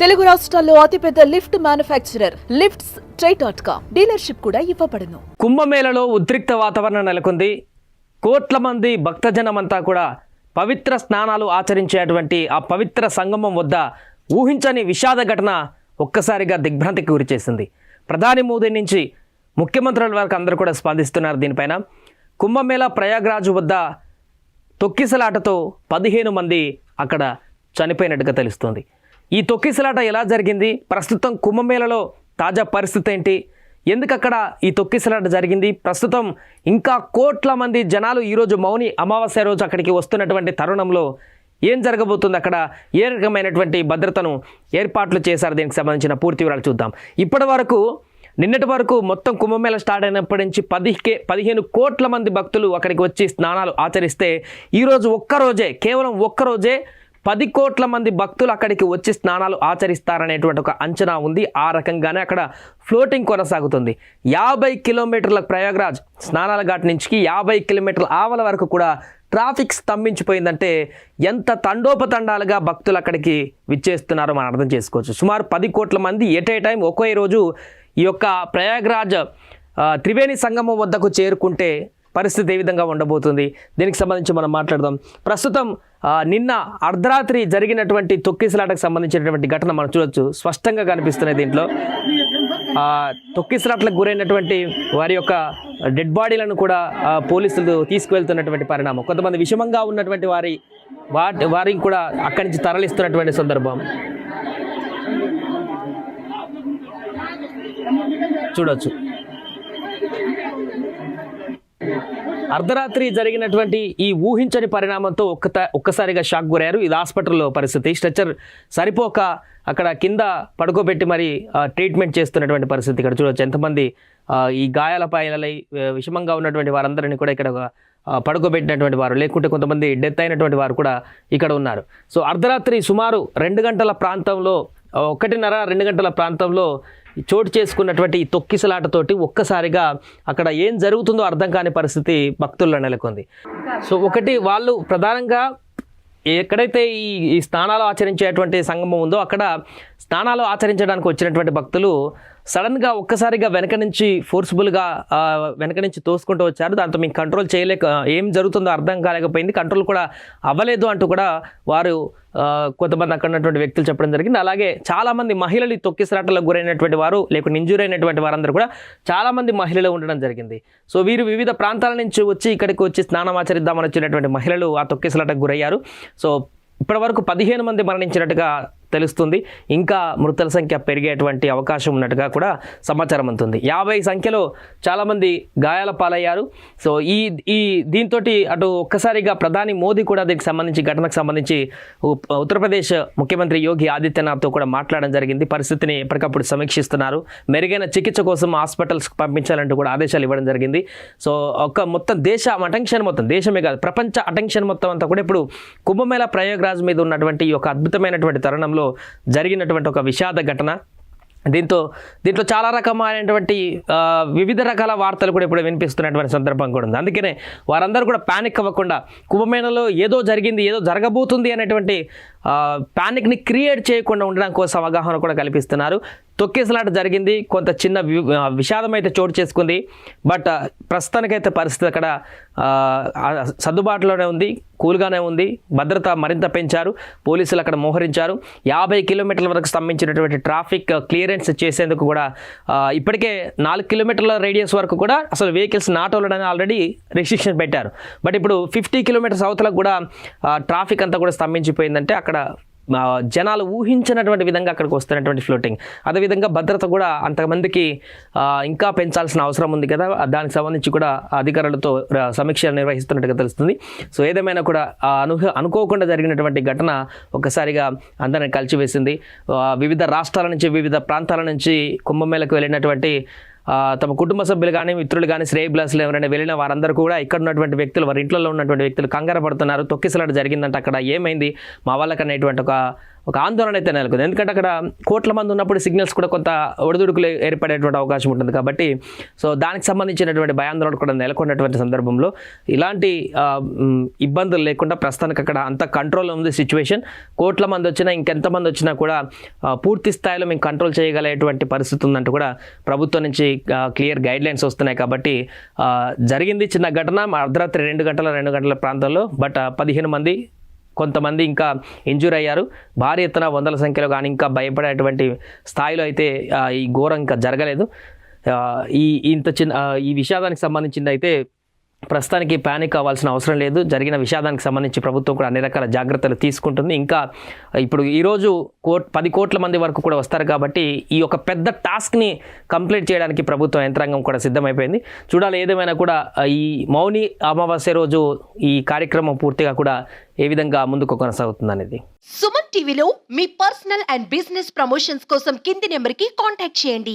తెలుగు రాష్ట్రాల్లో అతిపెద్ద lift manufacturer lifts try dot com dealership కూడా ఇవ్వబడును. కుంభమేళలో ఉద్రిక్త వాతావరణం నెలకొంది. కోట్ల మంది భక్తజనమంతా కూడా పవిత్ర స్నానాలు ఆచరించేటువంటి ఆ పవిత్ర సంగమం వద్ద ఊహించని విషాద ఘటన ఒక్కసారిగా దిగ్భ్రాంతికి గురిచేసింది. ప్రధాని మోదీ నుంచి ముఖ్యమంత్రుల వరకు అందరూ కూడా స్పందిస్తున్నారు దీనిపైన. కుంభమేళ ప్రయాగ్రాజు వద్ద తొక్కిసలాటతో పదిహేను మంది అక్కడ చనిపోయినట్టుగా తెలుస్తోంది. ఈ తొక్కిసలాట ఎలా జరిగింది? ప్రస్తుతం కుంభమేళలో తాజా పరిస్థితి ఏంటి? ఎందుకు అక్కడ ఈ తొక్కిసలాట జరిగింది? ప్రస్తుతం ఇంకా కోట్ల మంది జనాలు ఈరోజు మౌని అమావాస్య రోజు అక్కడికి వస్తున్నటువంటి తరుణంలో ఏం జరగబోతుంది? అక్కడ ఏ రకమైనటువంటి భద్రతను ఏర్పాట్లు చేశారు? దీనికి సంబంధించిన పూర్తి వివరాలు చూద్దాం. ఇప్పటి వరకు నిన్నటి వరకు మొత్తం కుంభమేళ స్టార్ట్ అయినప్పటి నుంచి పదికే పదిహేను కోట్ల మంది భక్తులు అక్కడికి వచ్చి స్నానాలు ఆచరిస్తే ఈరోజు ఒక్కరోజే కేవలం ఒక్కరోజే పది కోట్ల మంది భక్తులు అక్కడికి వచ్చి స్నానాలు ఆచరిస్తారనేటువంటి ఒక అంచనా ఉంది. ఆ రకంగానే అక్కడ ఫ్లోటింగ్ కొనసాగుతుంది. యాభై కిలోమీటర్ల ప్రయాగ్రాజ్ స్నానాల ఘాట్ నుంచి యాభై కిలోమీటర్ల ఆవల వరకు కూడా ట్రాఫిక్ స్తంభించిపోయిందంటే ఎంత తండోపతండాలుగా భక్తులు అక్కడికి విచ్చేస్తున్నారో మనం అర్థం చేసుకోవచ్చు. సుమారు పది కోట్ల మంది ఎట్ ఏ టైం ఒకే రోజు ఈ యొక్క ప్రయాగ్రాజ్ త్రివేణి సంగమం వద్దకు చేరుకుంటే పరిస్థితి ఏ విధంగా ఉండబోతుంది? దీనికి సంబంధించి మనం మాట్లాడదాం. ప్రస్తుతం నిన్న అర్ధరాత్రి జరిగినటువంటి తొక్కిసలాటకు సంబంధించినటువంటి ఘటన మనం చూడొచ్చు. స్పష్టంగా కనిపిస్తున్నాయి దీంట్లో. ఆ, తొక్కిసలాట్లకు గురైనటువంటి వారి యొక్క డెడ్ బాడీలను కూడా పోలీసులు తీసుకువెళ్తున్నటువంటి పరిణామం. కొంతమంది విషమంగా ఉన్నటువంటి వారి వాటి వారిని కూడా అక్కడి నుంచి తరలిస్తున్నటువంటి సందర్భం. చూడొచ్చు. అర్ధరాత్రి జరిగినటువంటి ఈ ఊహించని పరిణామంతో ఒక్క ఒక్కసారిగా షాక్ గురయ్యారు. ఇది హాస్పిటల్లో పరిస్థితి. స్ట్రెచ్చర్ సరిపోక అక్కడ కింద పడుకోబెట్టి మరి ట్రీట్మెంట్ చేస్తున్నటువంటి పరిస్థితి ఇక్కడ చూడొచ్చు. ఎంతమంది ఈ గాయాల పాయలై విషమంగా ఉన్నటువంటి వారందరినీ కూడా ఇక్కడ పడుకోబెట్టినటువంటి వారు. లేకుంటే కొంతమంది డెత్ అయినటువంటి వారు కూడా ఇక్కడ ఉన్నారు. సో అర్ధరాత్రి సుమారు రెండు గంటల ప్రాంతంలో ఒకటిన్నర రెండు గంటల ప్రాంతంలో చోటు చేసుకున్నటువంటి ఈ తొక్కిసలాటతోటి ఒక్కసారిగా అక్కడ ఏం జరుగుతుందో అర్థం కాని పరిస్థితి భక్తుల్లో నెలకొంది. సో ఒకటి వాళ్ళు ప్రధానంగా ఎక్కడైతే ఈ ఈ స్నానాలు ఆచరించేటువంటి సంగమం ఉందో అక్కడ స్నానాలు ఆచరించడానికి వచ్చినటువంటి భక్తులు సడన్గా ఒక్కసారిగా వెనక నుంచి ఫోర్స్ఫుల్గా వెనక నుంచి తోసుకుంటూ వచ్చారు. దాంతో మేము కంట్రోల్ చేయలేక ఏం జరుగుతుందో అర్థం కాలేకపోయింది. కంట్రోల్ కూడా అవ్వలేదు అంటూ కూడా వారు కొంతమంది అక్కడ ఉన్నటువంటి వ్యక్తులు చెప్పడం జరిగింది. అలాగే చాలామంది మహిళలు ఈ తొక్కిసలాటలకు గురైనటువంటి వారు లేకుంటే ఇంజూర్ అయినటువంటి వారందరూ కూడా చాలామంది మహిళలు ఉండడం జరిగింది. సో వీరు వివిధ ప్రాంతాల నుంచి వచ్చి ఇక్కడికి వచ్చి స్నానం ఆచరిద్దామని వచ్చినటువంటి మహిళలు ఆ తొక్కిసలాటకు గురయ్యారు. సో ఇప్పటివరకు పదిహేను మంది మరణించినట్టుగా తెలుస్తుంది. ఇంకా మృతుల సంఖ్య పెరిగేటువంటి అవకాశం ఉన్నట్టుగా కూడా సమాచారం అందుతుంది. యాభై సంఖ్యలో చాలామంది గాయాల పాలయ్యారు. సో ఈ ఈ దీంతో అటు ఒక్కసారిగా ప్రధాని మోదీ కూడా దీనికి సంబంధించి ఘటనకు సంబంధించి ఉత్తరప్రదేశ్ ముఖ్యమంత్రి యోగి ఆదిత్యనాథ్తో కూడా మాట్లాడడం జరిగింది. పరిస్థితిని ఎప్పటికప్పుడు సమీక్షిస్తున్నారు. మెరుగైన చికిత్స కోసం హాస్పిటల్స్కి పంపించాలంటూ కూడా ఆదేశాలు ఇవ్వడం జరిగింది. సో ఒక మొత్తం దేశ అటెన్షన్ మొత్తం దేశమే కాదు ప్రపంచ అటెన్షన్ మొత్తం అంతా కూడా ఇప్పుడు కుంభమేళ ప్రయోగరాజ్ మీద ఉన్నటువంటి ఈ యొక్క అద్భుతమైనటువంటి తరుణంలో జరిగినటువంటి ఒక విషాద ఘటన. దీంతో దీంట్లో చాలా రకమైనటువంటి వివిధ రకాల వార్తలు కూడా ఇప్పుడు వినిపిస్తున్నటువంటి సందర్భం కూడా ఉంది. అందుకనే వారందరూ కూడా ప్యానిక్ అవ్వకుండా కుంభమేళలో ఏదో జరిగింది ఏదో జరగబోతుంది అనేటువంటి ప్యానిక్ని క్రియేట్ చేయకుండా ఉండడం కోసం అవగాహన కూడా కల్పిస్తున్నారు. తొక్కేసలాట జరిగింది. కొంత చిన్న విషాదం అయితే చోటు చేసుకుంది. బట్ ప్రస్తుతానికైతే పరిస్థితి అక్కడ సర్దుబాటులోనే ఉంది. కూల్గానే ఉంది. భద్రత మరింత పెంచారు. పోలీసులు అక్కడ మోహరించారు. యాభై కిలోమీటర్ల వరకు స్తంభించినటువంటి ట్రాఫిక్ క్లియరెన్స్ చేసేందుకు కూడా ఇప్పటికే నాలుగు కిలోమీటర్ల రేడియస్ వరకు కూడా అసలు వెహికల్స్ నాట్ అవ్వడానికి ఆల్రెడీ రిస్ట్రిక్షన్ పెట్టారు. బట్ ఇప్పుడు ఫిఫ్టీ కిలోమీటర్స్ అవతలకు కూడా ట్రాఫిక్ అంతా కూడా స్తంభించిపోయిందంటే అక్కడ అక్కడ జనాలు ఊహించినటువంటి విధంగా అక్కడికి వస్తున్నటువంటి ఫ్లోటింగ్ అదేవిధంగా భద్రత కూడా అంతమందికి ఇంకా పెంచాల్సిన అవసరం ఉంది కదా. దానికి సంబంధించి కూడా అధికారులతో సమీక్ష నిర్వహిస్తున్నట్టుగా తెలుస్తుంది. సో ఏదేమైనా కూడా అనుహ అను అనుకోకుండా జరిగినటువంటి ఘటన ఒక్కసారిగా అందరిని కలిసివేసింది. వివిధ రాష్ట్రాల నుంచి వివిధ ప్రాంతాల నుంచి కుంభమేళకు వెళ్ళినటువంటి తమ కుటుంబ సభ్యులు కానీ మిత్రులు కానీ శ్రేయబ్లాసులు ఎవరైనా వెళ్ళిన వారందరూ కూడా ఇక్కడ ఉన్నటువంటి వ్యక్తులు వారి ఇంట్లో ఉన్నటువంటి వ్యక్తులు కంగారు పడుతున్నారు. తొక్కిసలాట జరిగిందంటే. అక్కడ ఏమైంది? మా వాళ్ళకనేటువంటి ఒక ఒక ఆందోళన అయితే నెలకొంది. ఎందుకంటే అక్కడ కోట్ల మంది ఉన్నప్పుడు సిగ్నల్స్ కూడా కొంత ఒడిదుడుకులు ఏర్పడేటువంటి అవకాశం ఉంటుంది కాబట్టి సో దానికి సంబంధించినటువంటి భయాందోళన కూడా నెలకొన్నటువంటి సందర్భంలో ఇలాంటి ఇబ్బందులు లేకుండా ప్రస్తుతానికి అక్కడ అంత కంట్రోల్ ఉంది సిచ్యువేషన్. కోట్ల మంది వచ్చినా ఇంకెంతమంది వచ్చినా కూడా పూర్తి స్థాయిలో మేము కంట్రోల్ చేయగలిగేటువంటి పరిస్థితి ఉందంటూ కూడా ప్రభుత్వం నుంచి క్లియర్ గైడ్ లైన్స్ వస్తున్నాయి కాబట్టి జరిగింది చిన్న ఘటన అర్ధరాత్రి రెండు గంటల రెండు గంటల ప్రాంతంలో బట్ పదిహేను మంది కొంతమంది ఇంకా ఇంజూర్ అయ్యారు. భారీ ఎత్తున వందల సంఖ్యలో కానీ ఇంకా భయపడేటువంటి స్థాయిలో అయితే ఈ ఘోరం ఇంకా జరగలేదు. ఈ ఇంత చిన్న ఈ విషాదానికి సంబంధించింది అయితే ప్రస్తుతానికి ప్యానిక్ కావాల్సిన అవసరం లేదు. జరిగిన విషాదానికి సంబంధించి ప్రభుత్వం కూడా అన్ని రకాల జాగ్రత్తలు తీసుకుంటుంది. ఇంకా ఇప్పుడు ఈరోజు కోట్ పది కోట్ల మంది వరకు కూడా వస్తారు కాబట్టి ఈ యొక్క పెద్ద టాస్క్ని కంప్లీట్ చేయడానికి ప్రభుత్వం యంత్రాంగం కూడా సిద్ధమైపోయింది. చూడాలి ఏదేమైనా కూడా ఈ మౌని అమావాస్య రోజు ఈ కార్యక్రమం పూర్తిగా కూడా ఏ విధంగా ముందుకు కొనసాగుతుంది అనేది. సుమన్ టీవీలో మీ పర్సనల్ అండ్ బిజినెస్ ప్రమోషన్స్ కోసం కింది నెంబర్కి కాంటాక్ట్ చేయండి.